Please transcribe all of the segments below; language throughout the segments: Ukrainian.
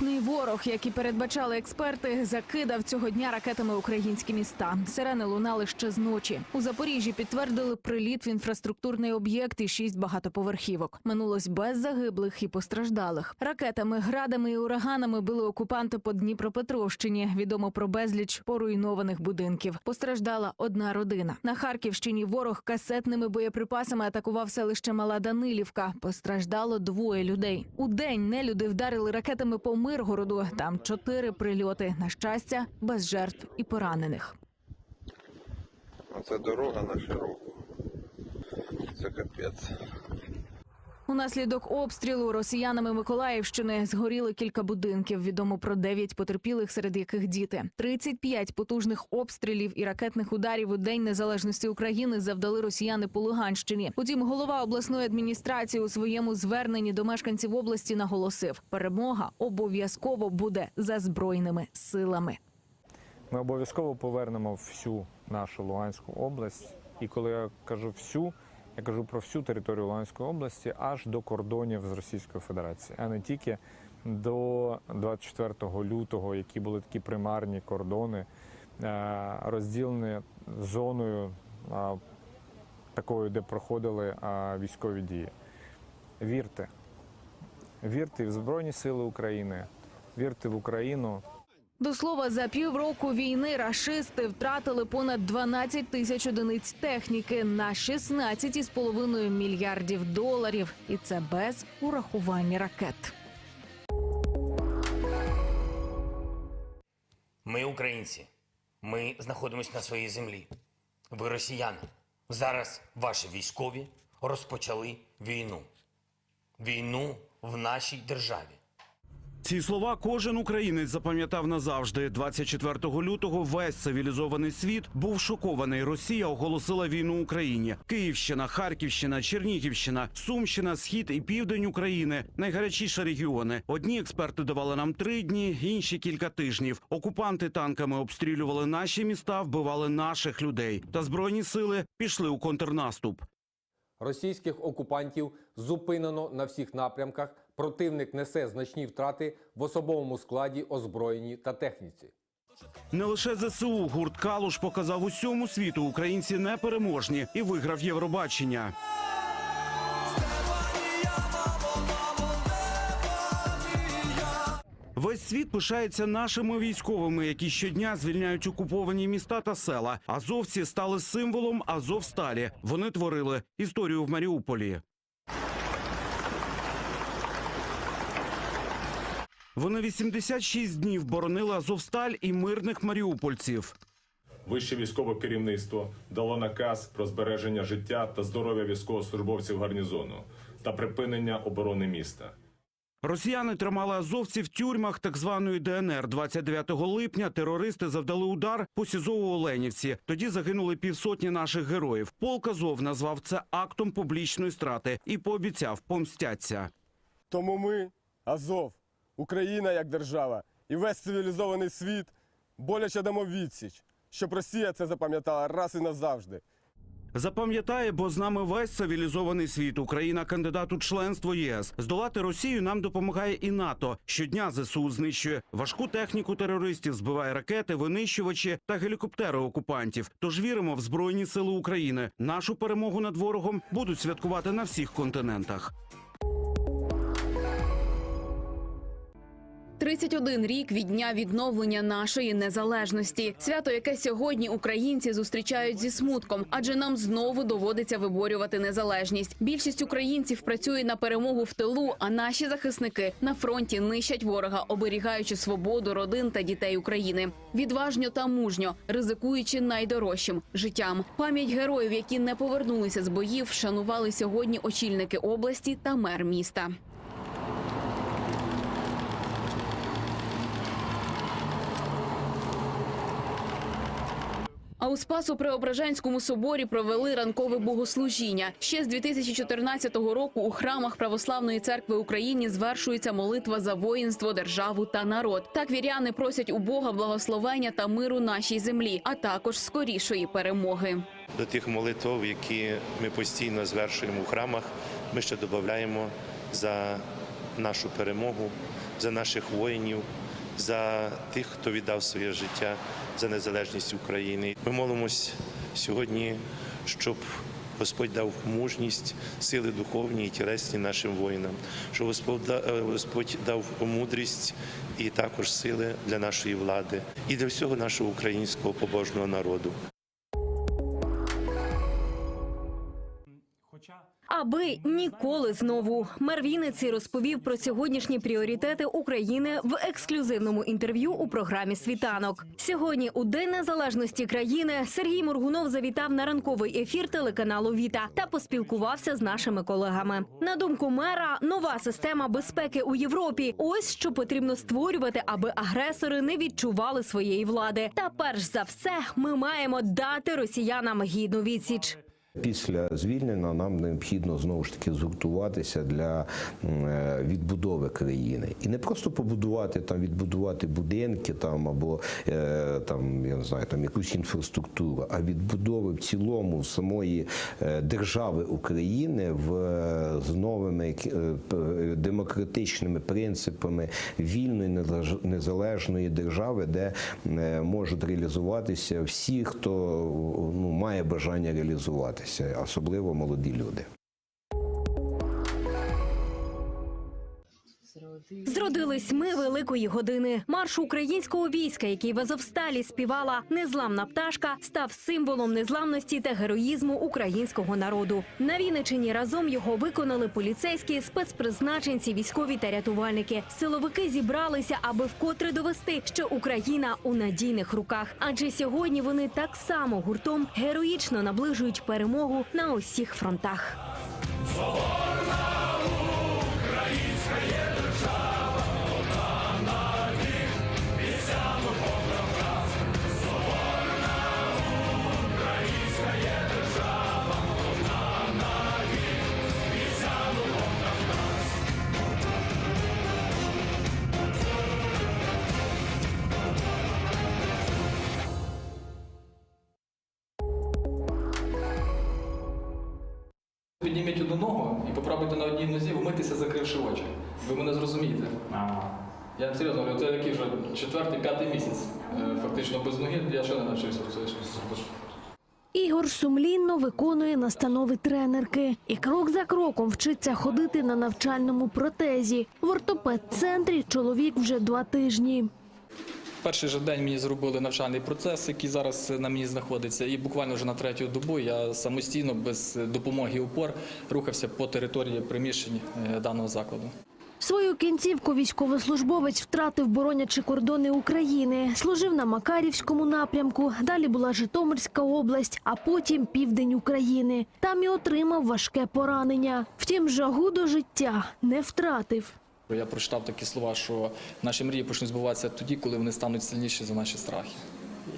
Підступний ворог, як і передбачали експерти, закидав цього дня ракетами українські міста. Сирени лунали ще з ночі. У Запоріжжі підтвердили приліт в інфраструктурний об'єкт і шість багатоповерхівок. Минулось без загиблих і постраждалих. Ракетами, градами і ураганами били окупанти по Дніпропетровщині. Відомо про безліч поруйнованих будинків. Постраждала одна родина. На Харківщині ворог касетними боєприпасами атакував селище Мала Данилівка. Постраждало двоє людей. У день нелюди вдарили ракетами по Миргороду. Там чотири прильоти. На щастя, без жертв і поранених. Оце дорога на широку. Це капець. Унаслідок обстрілу росіянами Миколаївщини згоріли кілька будинків. Відомо про 9 потерпілих, серед яких діти. 35 потужних обстрілів і ракетних ударів у День Незалежності України завдали росіяни по Луганщині. Утім, голова обласної адміністрації у своєму зверненні до мешканців області наголосив: перемога обов'язково буде за збройними силами. Ми обов'язково повернемо всю нашу Луганську область. І коли я кажу всю, я кажу про всю територію Луганської області аж до кордонів з Російською Федерацією, а не тільки до 24 лютого, які були такі примарні кордони, е, розділені зоною е, такою, де проходили е, військові дії. Вірте, вірте в Збройні Сили України, вірте в Україну. До слова, за півроку війни рашисти втратили понад 12 тисяч одиниць техніки на 16,5 мільярдів доларів, і це без урахування ракет. Ми українці. Ми знаходимося на своїй землі. Ви росіяни. Зараз ваші військові розпочали війну. Війну в нашій державі. Ці слова кожен українець запам'ятав назавжди. 24 лютого весь цивілізований світ був шокований. Росія оголосила війну Україні. Київщина, Харківщина, Чернігівщина, Сумщина, Схід і Південь України найгарячіші регіони. Одні експерти давали нам три дні, інші кілька тижнів. Окупанти танками обстрілювали наші міста, вбивали наших людей. Та збройні сили пішли у контрнаступ. Російських окупантів зупинено на всіх напрямках. Противник несе значні втрати в особовому складі, озброєнні та техніці. Не лише ЗСУ гурт Калуш показав усьому світу українці непереможні і виграв Євробачення. Весь світ пишається нашими військовими, які щодня звільняють окуповані міста та села. Азовці стали символом Азовсталі. Вони творили історію в Маріуполі. Вони 86 днів боронили Азовсталь і мирних маріупольців. Вище військове керівництво дало наказ про збереження життя та здоров'я військовослужбовців гарнізону та припинення оборони міста. Росіяни тримали азовців в тюрмах так званої ДНР. 29 липня терористи завдали удар по СІЗО у Оленівці. Тоді загинули півсотні наших героїв. Полк Азов назвав це актом публічної страти і пообіцяв помстяться. Тому ми, Азов, Україна як держава і весь цивілізований світ боляче дамо відсіч, щоб Росія це запам'ятала раз і назавжди. Запам'ятає, бо з нами весь цивілізований світ. Україна кандидат у членство ЄС. Здолати Росію нам допомагає і НАТО. Щодня ЗСУ знищує важку техніку терористів, збиває ракети, винищувачі та гелікоптери окупантів. Тож віримо в збройні сили України. Нашу перемогу над ворогом будуть святкувати на всіх континентах. 31 рік від дня відновлення нашої незалежності. Свято, яке сьогодні українці зустрічають зі смутком, адже нам знову доводиться виборювати незалежність. Більшість українців працює на перемогу в тилу, а наші захисники на фронті нищать ворога, оберігаючи свободу родин та дітей України. Відважньо та мужньо, ризикуючи найдорожчим життям. Пам'ять героїв, які не повернулися з боїв, вшанували сьогодні очільники області та мер міста. А у Спасо-Преображенському соборі провели ранкове богослужіння. Ще з 2014 року у храмах Православної церкви України звершується молитва за воїнство, державу та народ. Так віряни просять у Бога благословення та миру нашій землі, а також скорішої перемоги. До тих молитв, які ми постійно звершуємо у храмах, ми ще додаємо за нашу перемогу, за наших воїнів, за тих, хто віддав своє життя за незалежність України. Ми молимось сьогодні, щоб Господь дав мужність, сили духовні і тілесні нашим воїнам, щоб Господь е, дав мудрість і також сили для нашої влади і для всього нашого українського побожного народу. Аби ніколи знову мер розповів про сьогоднішні пріоритети України в ексклюзивному інтерв'ю у програмі Світанок. Сьогодні, у День Незалежності країни, Сергій Моргунов завітав на ранковий ефір телеканалу Віта та поспілкувався з нашими колегами. На думку мера, нова система безпеки у Європі. Ось що потрібно створювати, аби агресори не відчували своєї влади. Та перш за все, ми маємо дати росіянам гідну відсіч. Після звільнення нам необхідно знову ж таки згуртуватися для е, відбудови країни. І не просто побудувати там, відбудувати будинки там або е, там я не знаю, там якусь інфраструктуру, а відбудови в цілому самої е, держави України в з новими демократичними принципами вільної незалеж- незалежної держави, де можуть реалізуватися всі, хто ну, має бажання реалізуватися, особливо молоді люди. Зродились ми великої години. Марш українського війська, який в Азовсталі співала незламна пташка, став символом незламності та героїзму українського народу. На Вінничині разом його виконали поліцейські, спецпризначенці, військові та рятувальники. Силовики зібралися, аби вкотре довести, що Україна у надійних руках. Адже сьогодні вони так само гуртом героїчно наближують перемогу на усіх фронтах. Одну ногу і попробуйте на одній нозі вмитися, закривши очі. Ви мене зрозумієте. Я серйозно говорю, це який вже четвертий, п'ятий місяць. е, Фактично без ноги я ще не навчився це. Ігор сумлінно виконує настанови тренерки і крок за кроком вчиться ходити на навчальному протезі. В ортопед-центрі чоловік вже два тижні. Перший же день мені зробили навчальний процес, який зараз на мені знаходиться, і буквально вже на третю добу я самостійно, без допомоги опор, рухався по території приміщень е, даного закладу. Свою кінцівку військовослужбовець втратив, боронячи кордони України. Служив на Макарівському напрямку. Далі була Житомирська область, а потім південь України. Там і отримав важке поранення. Втім, жагу до життя не втратив. Я прочитав такі слова, що наші мрії почнуть збуватися тоді, коли вони стануть сильніші за наші страхи.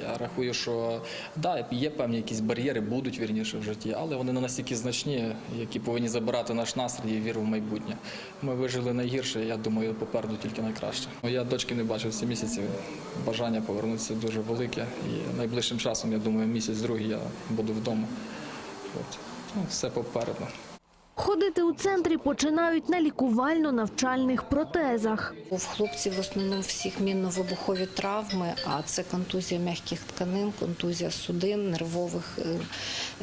Я рахую, що да, є певні якісь бар'єри, будуть вірніше в житті, але вони не настільки значні, які повинні забирати наш настрій і віру в майбутнє. Ми вижили найгірше, я думаю, попереду тільки найкраще. Я дочки не бачив ці місяці. Бажання повернутися дуже велике. І найближчим часом, я думаю, місяць-другий я буду вдома. От. Ну, все попереду. Ходити у центрі починають на лікувально-навчальних протезах. У хлопців в основному всіх мінно-вибухові травми, а це контузія м'яких тканин, контузія судин, нервових е,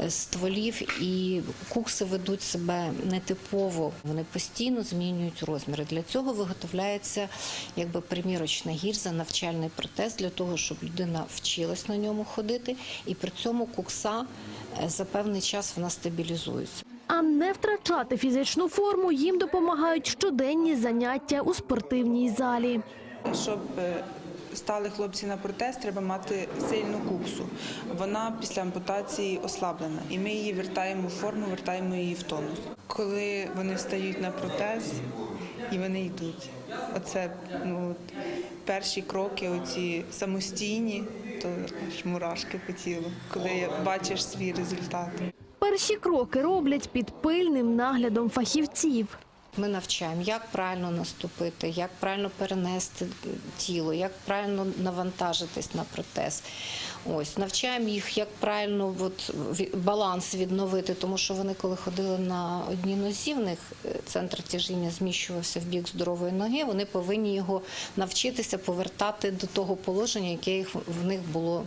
е, стволів. І кукси ведуть себе нетипово. Вони постійно змінюють розміри. Для цього виготовляється якби примірочна гірза, навчальний протез для того, щоб людина вчилась на ньому ходити, і при цьому кукса е, за певний час вона стабілізується. А не втрачати фізичну форму їм допомагають щоденні заняття у спортивній залі. Щоб е, стали хлопці на протез, треба мати сильну куксу. Вона після ампутації ослаблена, і ми її вертаємо в форму, вертаємо її в тонус. Коли вони стають на протез і вони йдуть, оце ну, перші кроки, оці самостійні, то мурашки по тілу, коли бачиш свій результат. Перші кроки роблять під пильним наглядом фахівців. Ми навчаємо, як правильно наступити, як правильно перенести тіло, як правильно навантажитись на протез. Ось навчаємо їх, як правильно от, баланс відновити, тому що вони, коли ходили на одній нозі, в них е, центр тяжіння зміщувався в бік здорової ноги. Вони повинні його навчитися повертати до того положення, яке їх в них було,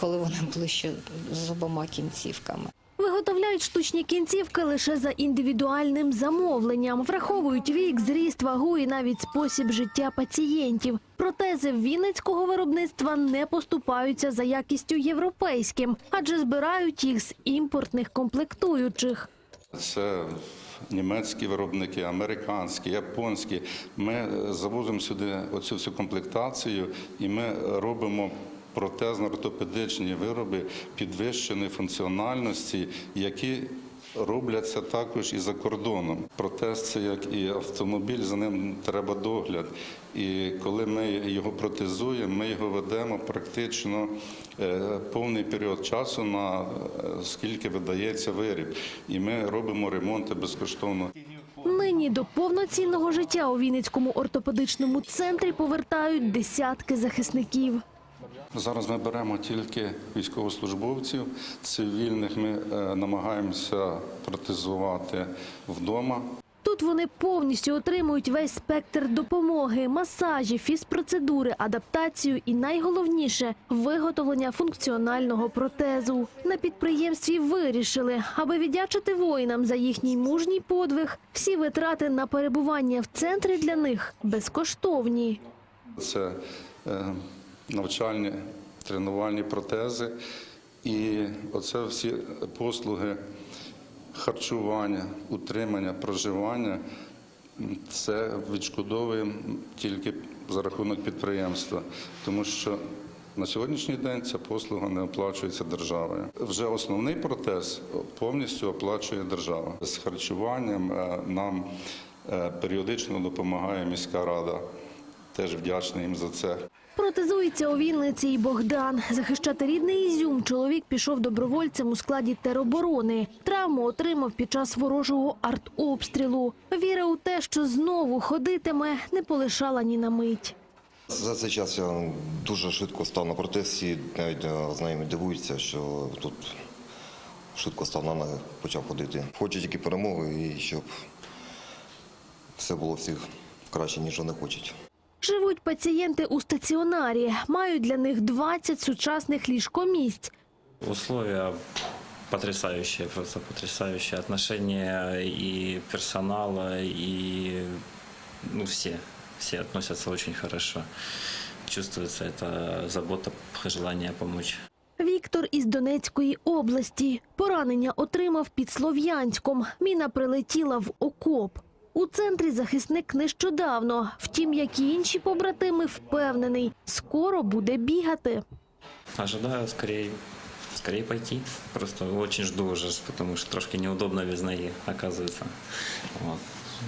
коли вони були ще з обома кінцівками. Виготовляють штучні кінцівки лише за індивідуальним замовленням, враховують вік, зріст, вагу і навіть спосіб життя пацієнтів. Протези вінницького виробництва не поступаються за якістю європейським, адже збирають їх з імпортних комплектуючих. Це німецькі виробники, американські, японські. Ми завозимо сюди оцю всю комплектацію і ми робимо протезно-ортопедичні вироби підвищеної функціональності, які робляться також і за кордоном. Протез це як і автомобіль, за ним треба догляд. І коли ми його протезуємо, ми його ведемо практично е, повний період часу на е, скільки видається виріб. І ми робимо ремонти безкоштовно. Нині до повноцінного життя у Вінницькому ортопедичному центрі повертають десятки захисників. Зараз ми беремо тільки військовослужбовців, цивільних ми е, намагаємося протезувати вдома. Тут вони повністю отримують весь спектр допомоги, масажі, фізпроцедури, адаптацію і найголовніше виготовлення функціонального протезу. На підприємстві вирішили, аби віддячити воїнам за їхній мужній подвиг, всі витрати на перебування в центрі для них безкоштовні. Це е, навчальні тренувальні протези. І оце всі послуги харчування, утримання, проживання. Це відшкодовуємо тільки за рахунок підприємства, тому що на сьогоднішній день ця послуга не оплачується державою. Вже основний протез повністю оплачує держава. З харчуванням е, нам е, періодично допомагає міська рада. Теж вдячний їм за це. Протезується у Вінниці і Богдан. Захищати рідний Ізюм чоловік пішов добровольцем у складі тероборони. Травму отримав під час ворожого артобстрілу. Віра у те, що знову ходитиме, не полишала ні на мить. За цей час я дуже швидко став на протез. Навіть е, знайомі дивуються, що тут швидко став на ноги, почав ходити. Хочу тільки перемоги і щоб все було всіх краще, ніж вони хочуть. Живуть пацієнти у стаціонарі, мають для них 20 сучасних ліжкомісць. Условия потрясающие, просто потрясающие. Отношения и персонала, и ну, все. Все относятся очень хорошо. Чувствуется эта забота, желание помочь. Віктор із Донецької області. Поранення отримав під Слов'янськом. Міна прилетіла в окоп. У центрі захисник нещодавно. Втім, як і інші побратими, впевнений, скоро буде бігати. Ожидаю скорее, скорее пойти. Просто очень жду уже, потому что трошки неудобно без ноги, оказывается. Вот.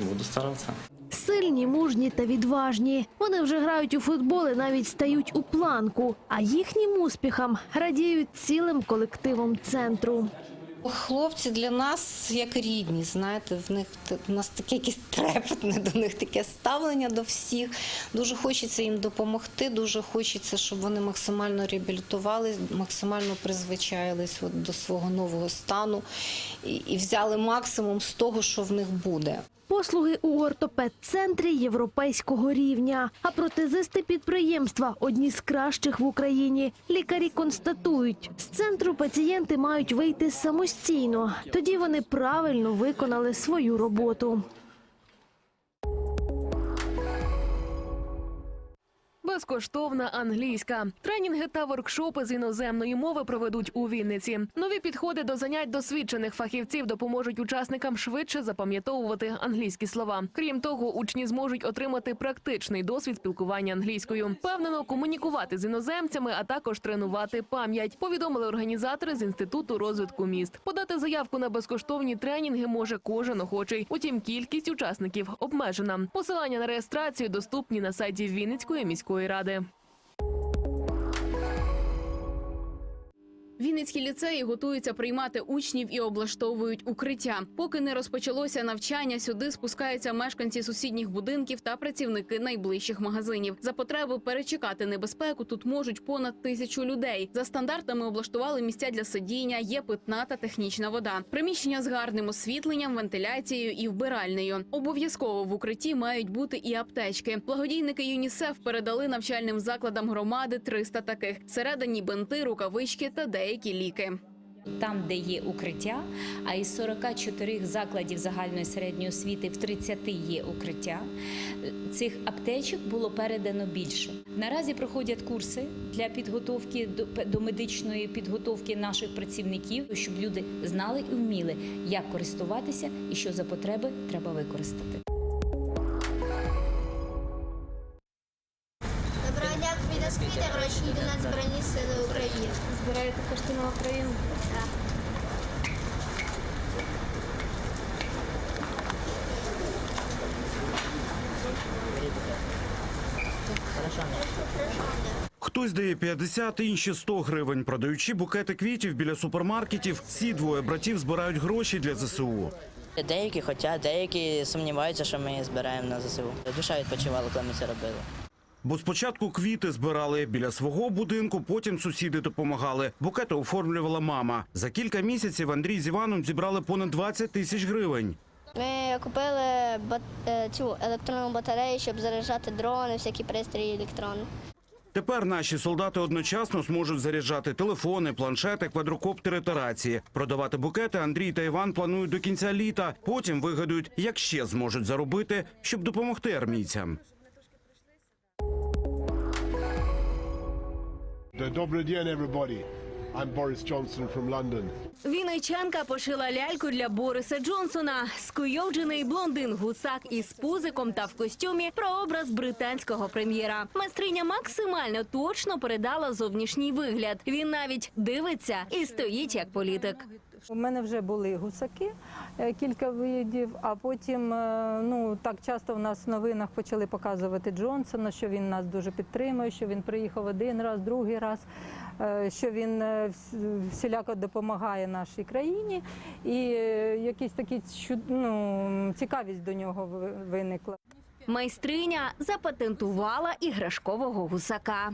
Буду стараться. Сильні, мужні та відважні. Вони вже грають у футбол і навіть стають у планку. А їхнім успіхам радіють цілим колективом центру. Хлопці для нас як рідні, знаєте, в них в нас таке якесь трепетне до них таке ставлення до всіх. Дуже хочеться їм допомогти, дуже хочеться, щоб вони максимально реабілітувались, максимально призвичаїлись от до свого нового стану і, і взяли максимум з того, що в них буде. Послуги у ортопед-центрі європейського рівня. А протезисти підприємства одні з кращих в Україні. Лікарі констатують, з центру пацієнти мають вийти самостійно. Тоді вони правильно виконали свою роботу. Безкоштовна англійська. Тренінги та воркшопи з іноземної мови проведуть у Вінниці. Нові підходи до занять досвідчених фахівців допоможуть учасникам швидше запам'ятовувати англійські слова. Крім того, учні зможуть отримати практичний досвід спілкування англійською, впевнено комунікувати з іноземцями, а також тренувати пам'ять. Повідомили організатори з інституту розвитку міст. Подати заявку на безкоштовні тренінги може кожен охочий. Утім, кількість учасників обмежена. Посилання на реєстрацію доступні на сайті Вінницької міської ради. Вінницькі ліцеї готуються приймати учнів і облаштовують укриття. Поки не розпочалося навчання, сюди спускаються мешканці сусідніх будинків та працівники найближчих магазинів. За потреби перечекати небезпеку тут можуть понад тисячу людей. За стандартами облаштували місця для сидіння, є питна та технічна вода. Приміщення з гарним освітленням, вентиляцією і вбиральнею. Обов'язково в укритті мають бути і аптечки. Благодійники ЮНІСЕФ передали навчальним закладам громади 300 таких. Всередині бинти, рукавички та деякі ліки. Там, де є укриття, а із 44 закладів загальної середньої освіти в 30 є укриття. Цих аптечок було передано більше. Наразі проходять курси для підготовки до медичної підготовки наших працівників, щоб люди знали і вміли, як користуватися і що за потреби треба використати. Хтось дає 50, інші 100 гривень. Продаючи букети квітів біля супермаркетів, ці двоє братів збирають гроші для ЗСУ. Деякі хочуть, деякі сумніваються, що ми збираємо на ЗСУ. Душа відпочивала, коли ми це робили. Бо спочатку квіти збирали біля свого будинку, потім сусіди допомагали. Букети оформлювала мама. За кілька місяців Андрій з Іваном зібрали понад 20 тисяч гривень. Ми купили бат- е, цю електронну батарею, щоб заряджати дрони, всякі пристрої електронні. Тепер наші солдати одночасно зможуть заряджати телефони, планшети, квадрокоптери та рації. Продавати букети Андрій та Іван планують до кінця літа. Потім вигадують, як ще зможуть заробити, щоб допомогти армійцям. Добрий день, everybody. I'm Boris Johnson from London. Вінничанка пошила ляльку для Бориса Джонсона. Скуйовджений блондин гусак із пузиком та в костюмі про образ британського прем'єра. Майстриня максимально точно передала зовнішній вигляд. Він навіть дивиться і стоїть як політик. У мене вже були гусаки, е, кілька видів, а потім е, ну так часто в нас в новинах почали показувати Джонсона, що він нас дуже підтримує, що він приїхав один раз, другий раз, е, що він всіляко допомагає нашій країні, і якісь такі ну, цікавість до нього виникла. Майстриня запатентувала іграшкового гусака.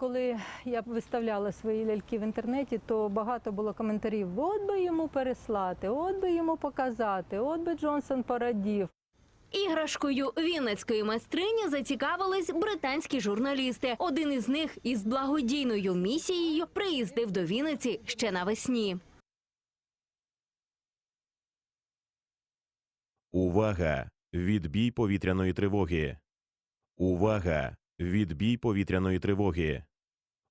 Коли я виставляла свої ляльки в інтернеті, то багато було коментарів: от би йому переслати, от би йому показати, от би Джонсон порадів. Іграшкою вінницької майстрині зацікавились британські журналісти. Один із них із благодійною місією приїздив до Вінниці ще навесні. Увага! Відбій повітряної тривоги. Увага! Відбій повітряної тривоги.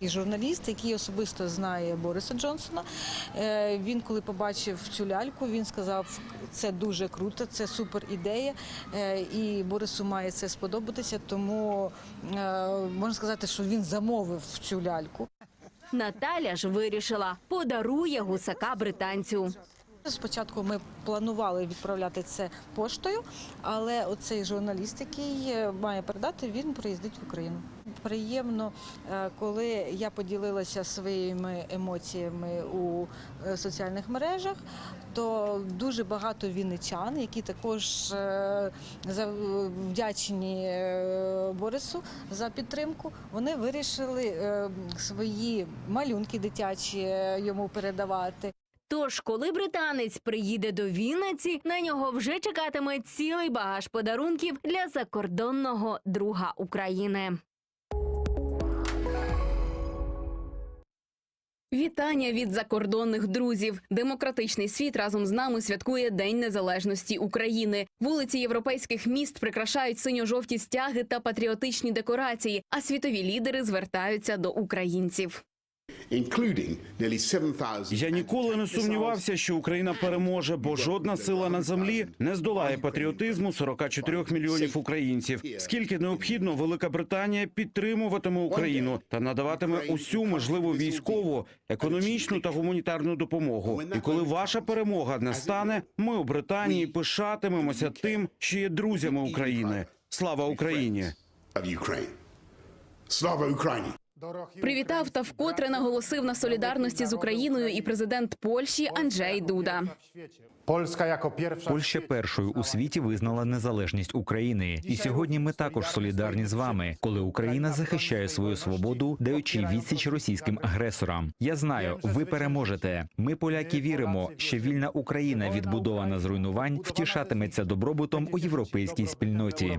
І журналіст, який особисто знає Бориса Джонсона, е, він коли побачив цю ляльку, він сказав, це дуже круто, це супер ідея, е, і Борису має це сподобатися. Тому е, можна сказати, що він замовив цю ляльку. Наталя ж вирішила подарує гусака британцю. Спочатку ми планували відправляти це поштою, але оцей журналіст, який має передати, він приїздить в Україну. Приємно, е, коли я поділилася своїми емоціями у е, соціальних мережах, то дуже багато вінничан, які також е, вдячні Борису за підтримку, вони вирішили свої малюнки дитячі йому передавати. Тож, коли британець приїде до Вінниці, на нього вже чекатиме цілий багаж подарунків для закордонного друга України. Вітання від закордонних друзів. Демократичний світ разом з нами святкує День Незалежності України. Вулиці європейських міст прикрашають синьо-жовті стяги та патріотичні декорації. А світові лідери звертаються до українців. Including nearly 7,000 Я ніколи не сумнівався, що Україна переможе, бо жодна сила на землі не здолає патріотизму 44 мільйонів українців. Скільки необхідно, Велика Британія підтримуватиме Україну та надаватиме усю можливу військову, економічну та гуманітарну допомогу. І коли ваша перемога настане, ми у Британії пишатимемося тим, що є друзями України. Слава Україні! of Ukraine. Привітав та вкотре наголосив на солідарності з Україною і президент Польщі Анджей Дуда. Польща першою у світі визнала незалежність України, і сьогодні ми також солідарні з вами, коли Україна захищає свою свободу, даючи відсіч російським агресорам. Я знаю, ви переможете. Ми, поляки, віримо, що вільна Україна, відбудована з руйнувань, втішатиметься добробутом у європейській спільноті.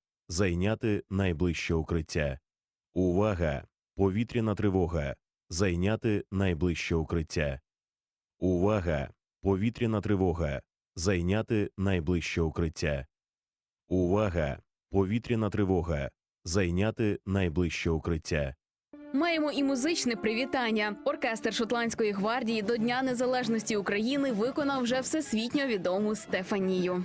Зайняти найближче укриття. Увага! Повітряна тривога. Зайняти найближче укриття. Увага! Повітряна тривога. Зайняти найближче укриття. Увага! Повітряна тривога. Зайняти найближче укриття. Маємо і музичне привітання. Оркестр шотландської гвардії до Дня Незалежності України виконав вже всесвітньо відому Стефанію.